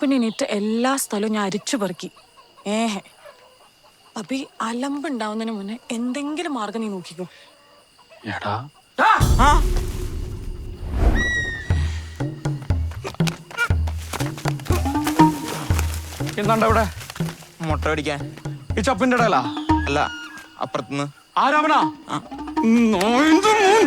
വെളുപ്പിനിട്ട് എല്ലാ സ്ഥലവും ഞാൻ അരിച്ചു പെറുക്കി. ഏഹെ. അപ്പൊ ഈ അലമ്പുണ്ടാവുന്നതിന് മുന്നേ എന്തെങ്കിലും മാർഗം നീ നോക്കിക്കോ. എടാ. എന്താണ്ട അവിടെ മുട്ട പിടിക്കാൻ ഈ ചപ്പിന്റെ ഇടയിലാ അല്ല അപ്പുറത്തുനിന്ന്. ആരാമനാ നോയിന്റെ മോൻ.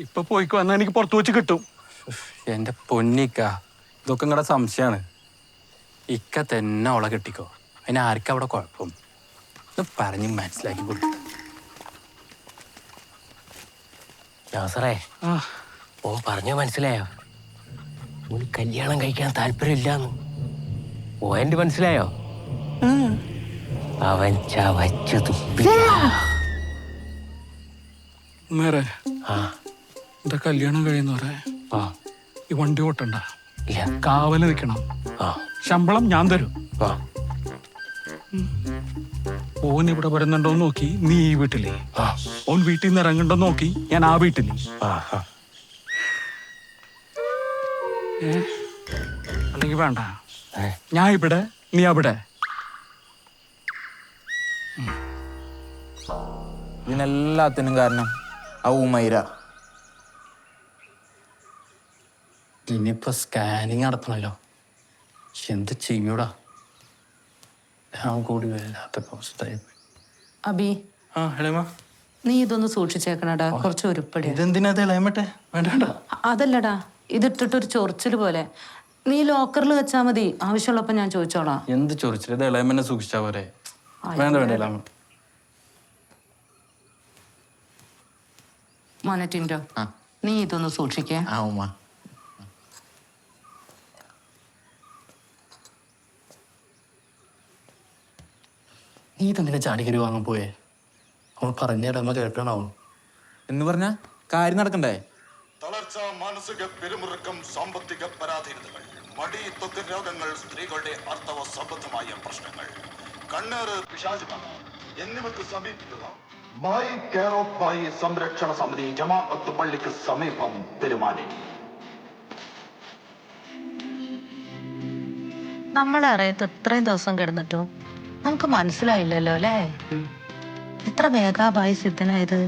ഇപ്പൊ പോയിക്കോ എന്നാ എനിക്ക് പുറത്തു വെച്ച് കിട്ടും. എന്റെ പൊന്നിക്ക ഇതൊക്കെ നിങ്ങളുടെ സംശയമാണ് ഇക്ക തന്നെ അവളെ കെട്ടിക്കോ. അതിന് ആർക്കും അവിടെ കുഴപ്പം? ഇത് പറഞ്ഞ് മനസ്സിലാക്കി കൊടുത്തു നാസറേ ഓ പറഞ്ഞു മനസ്സിലായോ? ഒരു കല്യാണം കഴിക്കാൻ താല്പര്യമില്ലാന്ന്. ഓന്റെ മനസ്സിലായോ? അവൻ ചവച്ചു തുപ്പി. ആ. എന്റെ കല്യാണം കഴിയുന്നവരെ ആ. ഈ വണ്ടി ഓട്ടണ്ട. ഇല്ല. കാവൽ നിൽക്കണം. ആ. ശമ്പളം ഞാൻ തരും. ആ. ഓൻ ഇവിടെ വരുന്നുണ്ടോ നോക്കി നീ ഈ വീട്ടിലേ. ആ. ഓൻ വീട്ടിൽ നിന്ന് ഇറങ്ങണ്ടോ നോക്കി ഞാൻ ആ വീട്ടിലേ. ആ ആ. അല്ലെങ്കിൽ വേണ്ട. ഏ, ഞാൻ ഇവിടെ നീ അവിടെ. ഇതിനെല്ലാത്തിനും കാരണം ആ ഉമൈര ഇനിയിപ്പോ സ്കാനിങ് നടത്തണല്ലോ. എന്ത് ചെയ്യൂടാ ഞാൻ കൂടി വല്ലാത്ത അവസ്ഥയായി. അബി. ആ ഹേമ നീ ഇതൊന്ന് സൂക്ഷിച്ചേക്കണടാ. കുറച്ച് ഉരുപ്പടി. ഇതെന്തിനാ ഇളയമട്ടെ വേണ്ട വേണ്ട അതല്ലടാ ഇതിട്ടിട്ടൊരു ചൊറിച്ചിൽ പോലെ. നീ ലോക്കറിൽ വെച്ചാ മതി. ആവശ്യമുള്ളപ്പോ ഞാൻ ചോദിച്ചോളാം. എന്ത് ചൊറിച്ചിൽ? ഇത് ഇളയമ്മനെ സൂക്ഷിച്ചാ പോരെ. വേണ്ട വേണ്ട ഇളയമ മോനറ്റിന്റോ നീ ഇതൊന്ന് സൂക്ഷിക്കേ. ആ ഉമ്മ. നീ തന്നെ ചാടിക്കരി വാങ്ങാൻ പോയേ. അവൾ പറഞ്ഞ ഇളയമ്മ കേൾക്കണാവും എന്ന് പറഞ്ഞ? കാര്യം നടക്കണ്ടേ? തളർച്ച മാനസിക പെരുമുറുക്കം സാമ്പത്തിക പരാധീനതകൾ മടി ത്വക്ക് രോഗങ്ങൾ സ്ത്രീകളുടെ അർത്ഥവ സംബന്ധമായ പ്രശ്നങ്ങൾ. കണ്ണേറ് പിശാചുബാധ എന്നിവക്ക് സമീപിക്കുക. മായി കെയർ ഓഫ് മായി സംരക്ഷണ സമിതി ജമാഅത്ത് പള്ളിക്ക് സമീപം പെരുമാനി നമ്മളെ അറിയത്ത് ഇത്രയും ദിവസം കിടന്നിട്ടും നമുക്ക് മനസ്സിലായില്ലല്ലോ അല്ലേ? എത്ര വേഗ ബായി സിദ്ധനായത്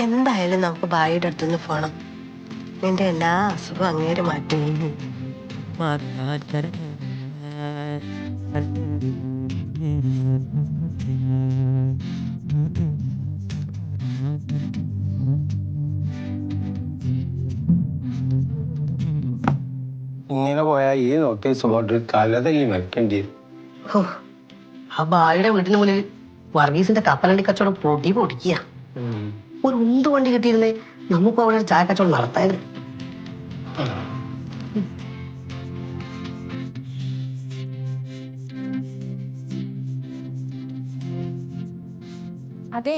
എന്തായാലും നമുക്ക് ഭായിയുടെ അടുത്തുനിന്ന് പോണം. നിന്റെ എല്ലാ അസുഖവും അങ്ങേര് മാറ്റി. ഇങ്ങനെ പോയാൽ ഈ നോട്ടീസ് ബോർഡിൽ കലതല്ലി വെക്കേണ്ടി ആ ഭായിയുടെ വീട്ടിന് മുന്നിൽ വർഗീസിന്റെ കപ്പലണ്ടി കച്ചവടം പൊടി പൊടിക്കുക? ഒരു ഉന്ത് വണ്ടി കിട്ടിയിരുന്നേ നമുക്ക് അവിടെ ഒരു ചായ കച്ചവടം നടത്തായിരുന്നു. അതെ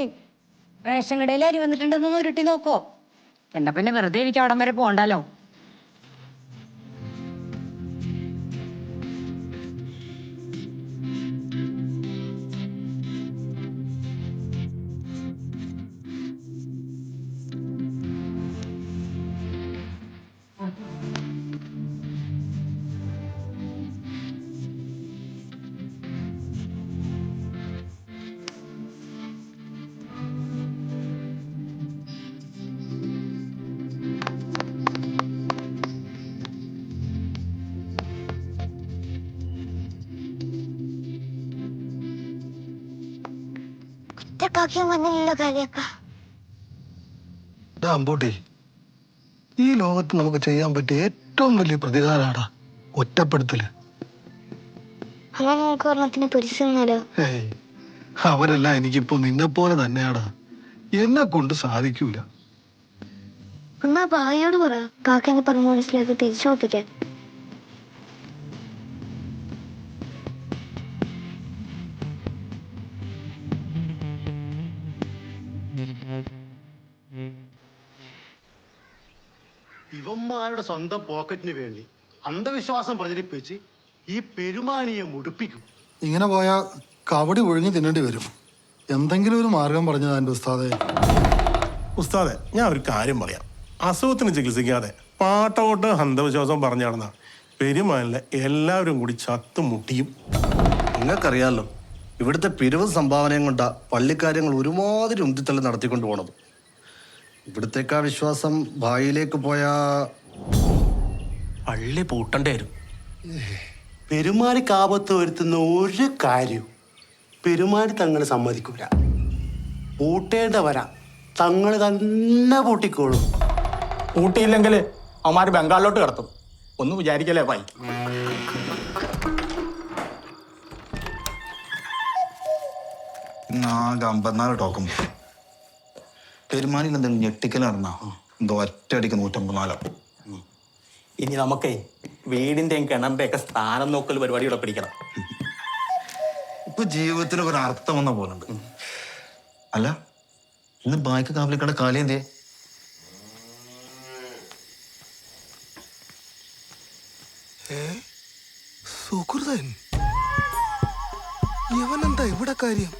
റേഷൻ കടയിൽ അരി വന്നിട്ടുണ്ടെന്നൊന്ന് ഉരുട്ടി നോക്കോ. എന്നാ പിന്നെ വെറുതെ എനിക്ക് അവിടം വരെ പോണ്ടല്ലോ അമ്പൂട്ടി ഈ ലോകത്ത് നമുക്ക് ചെയ്യാൻ പറ്റിയ ഏറ്റവും വലിയ പ്രതികാരാടാ ഒറ്റപ്പെടുത്തൽ. അവരെല്ലാം എനിക്കിപ്പോ നിന്നെ പോലെ തന്നെയാടാ. എന്നെ കൊണ്ട് സാധിക്കൂല. എന്നാ ബായോട് പറ. കാക്കേനെ പറഞ്ഞ മനസ്സിലാക്കി തിരിച്ചു നോക്കിക്കാൻ. ഇവന്മാരുടെ സ്വന്തം പോക്കറ്റിന് വേണ്ടി അന്ധവിശ്വാസം പ്രചരിപ്പിച്ച് ഈ പെരുമാനിയെ മുടിപ്പിക്കും. ഇങ്ങനെ പോയാൽ കവടി ഒഴിഞ്ഞ് തിന്നേണ്ടി വരും. എന്തെങ്കിലും ഒരു മാർഗം പറഞ്ഞതാ എന്റെ ഉസ്താദേ. ഉസ്താദെ ഞാൻ ഒരു കാര്യം പറയാം. അസുഖത്തിന് ചികിത്സിക്കാതെ പാട്ടോട്ട് അന്ധവിശ്വാസം പറഞ്ഞു നടന്ന പെരുമാനിലെ എല്ലാവരും കൂടി ചത്തു ചത്തുമുട്ടിയും. നിങ്ങൾക്കറിയാലോ ഇവിടുത്തെ പിരിവ് സംഭാവനയും കൊണ്ട പള്ളിക്കാര്യങ്ങൾ ഒരുമാതിരി ഉന്തിത്തള്ളി നടത്തിക്കൊണ്ട് പോണത്. ഇവിടുത്തേക്കാ വിശ്വാസം ഭായിലേക്ക് പോയ പള്ളി പൂട്ടണ്ടേ വരും. പെരുമാരിക്ക് ആപത്ത് വരുത്തുന്ന ഒരു കാര്യവും പെരുമാരി തങ്ങൾ സമ്മതിക്കൂല. പൂട്ടേണ്ട വരാ. തങ്ങൾ തന്നെ പൂട്ടിക്കോളും. പൂട്ടിയില്ലെങ്കിൽ അവന്മാർ ബംഗാളിലോട്ട് കടത്തും. ഒന്ന് വിചാരിക്കലേ ഭായി ആകെ അമ്പത്തിനാല് ടോക്കും പെരുമാനിയിൽ എന്തെങ്കിലും ഞെട്ടിക്കൽ നടന്നാ എന്തോ ഒറ്റയടിക്ക് നൂറ്റമ്പത്തിനാലോ ഇനി നമുക്കേ വീടിന്റെയും കിണറിന്റെയും സ്ഥാനം നോക്കൽ പരിപാടി ഇവിടെ പിടിക്കണം. ഇപ്പൊ ജീവിതത്തിന് ഒരു അർത്ഥം വന്ന പോലുണ്ട്. അല്ല ഇന്ന് ബായ്ക്ക് കാവലിക്കട കാലി എന്തേ സുഹൃതൻ? ഇവനെന്താ ഇവിടെ കാര്യം?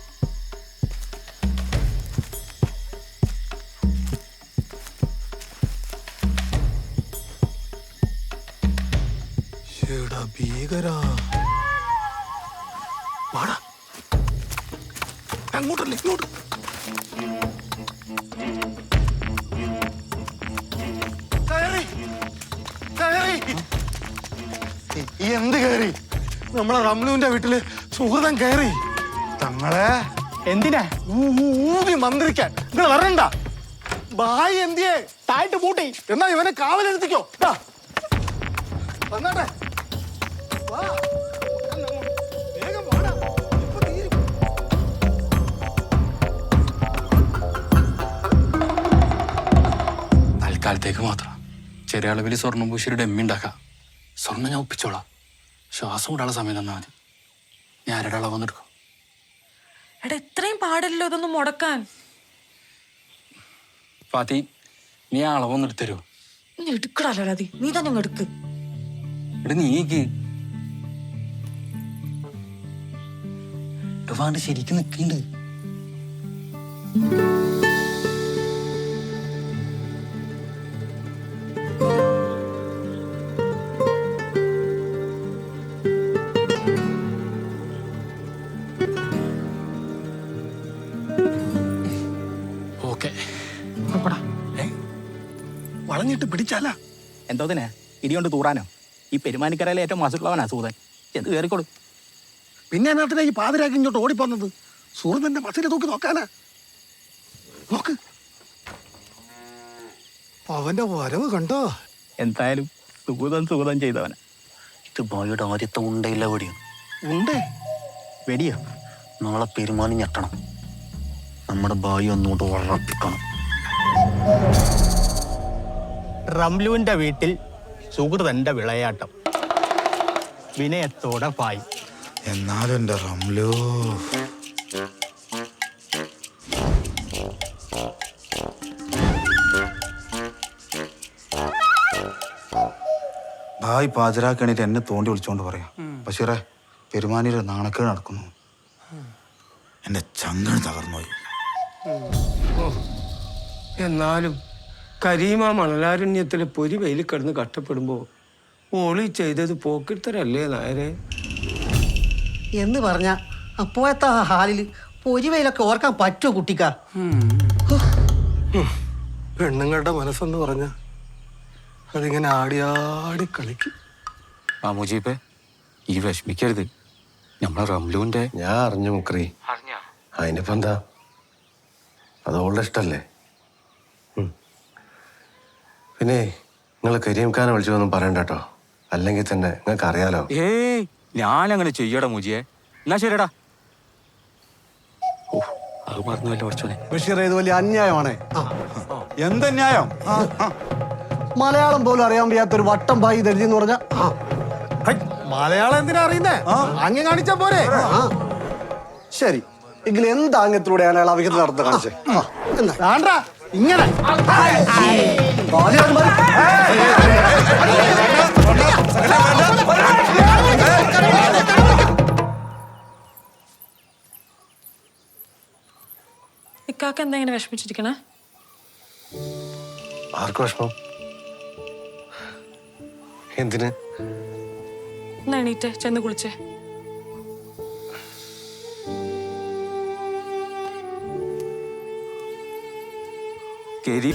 ഭീകരാ. വാടാ. അങ്ങോട്ടല്ല ഇങ്ങോട്ട്. എന്ത് കയറി? നമ്മളെ റംലുവിന്റെ വീട്ടിൽ സുഹൃതം കയറി. തങ്ങളെ. എന്തിനാ? ഊതി മന്ത്രിക്കാൻ. നിങ്ങൾ വരണ്ട. ബായി എന്തിയെ? തായിട്ട് പൂട്ടി. എന്നാ ഇവനെ കാവലെടുത്തിക്കോ. വന്നാട്ടെ. തൽക്കാലത്തേക്ക് മാത്രം. ചെറിയ അളവിൽ സ്വർണം പൂശിയൊരു ഡമ്മി ഉണ്ടാക്കാം. സ്വർണം ഞാൻ ഒപ്പിച്ചോളാം. ശ്വാസം വിടാനുള്ള സമയം തന്നാൽ മതി. ഞാൻ ആരുടെ അളവ് വന്നെടുക്കും? എടാ ഇത്രയും പാടില്ലല്ലോ ഇതൊന്നും മുടക്കാൻ. ഫാത്തി നീ ആ അളവൊന്നും എടുത്തരുമോ നീ എടുക്കടല്ലോ രാതി നീ തന്നെ എടുക്ക്. എടാ നീക്ക് വാണ്ട് ശരിക്കും നിൽക്കുന്നുണ്ട്. ഓക്കെ. വളഞ്ഞിട്ട് പിടിച്ചാല? എന്തോതിനെ ഇടികൊണ്ട് തൂറാനോ? ഈ പെരുമാനിക്കരയിലെ ഏറ്റവും മാസുള്ളവനാ സൂതൻ. എന്ത് കയറിക്കോളൂ പിന്നെ എന്നാത്തിനാ ഈ പാതിരാക്കി ഇങ്ങോട്ട് ഓടിപ്പോന്നത്? സുഹൃത്തിന്റെ പച്ചരി തൂക്കി നോക്കാനാ. നോക്ക്. അവന്റെ വരവ് കണ്ടോ? എന്തായാലും സൂതൻ സൂതൻ ചെയ്തവന. ഇത് ബോയുടെ ആദ്യത്തെ ഉണ്ടയില്ല വെടിയോ ഉണ്ടേ? വെടിയോ? നാളെ പെരുമാനി ഞെട്ടണം. നമ്മുടെ ബായി ഒന്നുകൊണ്ട് ഉറപ്പിക്കണം. റംലുവിന്റെ വീട്ടിൽ സുഹൃതന്റെ വിളയാട്ടം. വിനയത്തോടെ പായി. എന്നാലും എന്റെ റംലോ. ഭായ് പാചരാക്കണിട്ട് എന്നെ തോണ്ടി വിളിച്ചോണ്ട് പറയാം. പക്ഷേ പെരുമാനിയുടെ നാണക്കേട് നടക്കുന്നു. എന്റെ ചങ്കൻ തകർന്നുപോയി. എന്നാലും കരീമ മണലാരണ്യത്തിലെ പൊരി വെയിൽ കിടന്ന് കഷ്ടപ്പെടുമ്പോ ഓളി ചെയ്തത് പോക്കിത്തരല്ലേ നായരെ? എന്ന് പറഞ്ഞ അപ്പോഴത്തെ ആ ഹാലിൽ പൊരിവയിലൊക്കെ ഓർക്കാൻ പറ്റുമോ കുട്ടിക്ക? പെണ്ണുങ്ങളുടെ മനസ്സെന്ന് പറഞ്ഞ അതിങ്ങനെ ആടിയാടി കളിക്കും. ആ മുജീബെ ഈ വിഷമിക്കരുത്. നമ്മളെ റംലുവിന്റെ ഞാൻ അറിഞ്ഞു മുക്രി. അതിനിപ്പോ എന്താ? അത് അവളുടെ ഇഷ്ടല്ലേ? പിന്നെ നിങ്ങൾ വിളിച്ചതൊന്നും പറയണ്ട കേട്ടോ. അല്ലെങ്കിൽ തന്നെ നിങ്ങൾക്ക് അറിയാലോ ഏയ് ഞാനങ്ങനെ ചെയ്യടാ മുജിയെ. എന്നാ ശരിടാ അത് മറന്നുവല്ല കുറച്ചോനെ ബഷീർ ഇത് വലിയ അന്യായമാണേ. എന്തന്യായം? മലയാളം പോലും അറിയാൻ വയ്യാത്ത ഒരു വട്ടം ഭായി ദരിദ്രി എന്ന് പറഞ്ഞ മലയാളം എന്തിനാ അറിയുന്നേ? അങ്ങ് കാണിച്ച പോരെ. ശരി എങ്കിൽ എന്ത് ആംഗ്യത്തിലൂടെയാണ് അയാൾ അവിഹിത നടത്തുക കാണിച്ചേ? ഇങ്ങനെ. ഇക്കാക്ക എന്താ ഇങ്ങനെ വിഷമിച്ചിരിക്കണേ? ആർക്ക് വിഷമം? എന്തിന്? എന്നാ എണീറ്റ് ചെന്ന് കുളിച്ചേ. കരി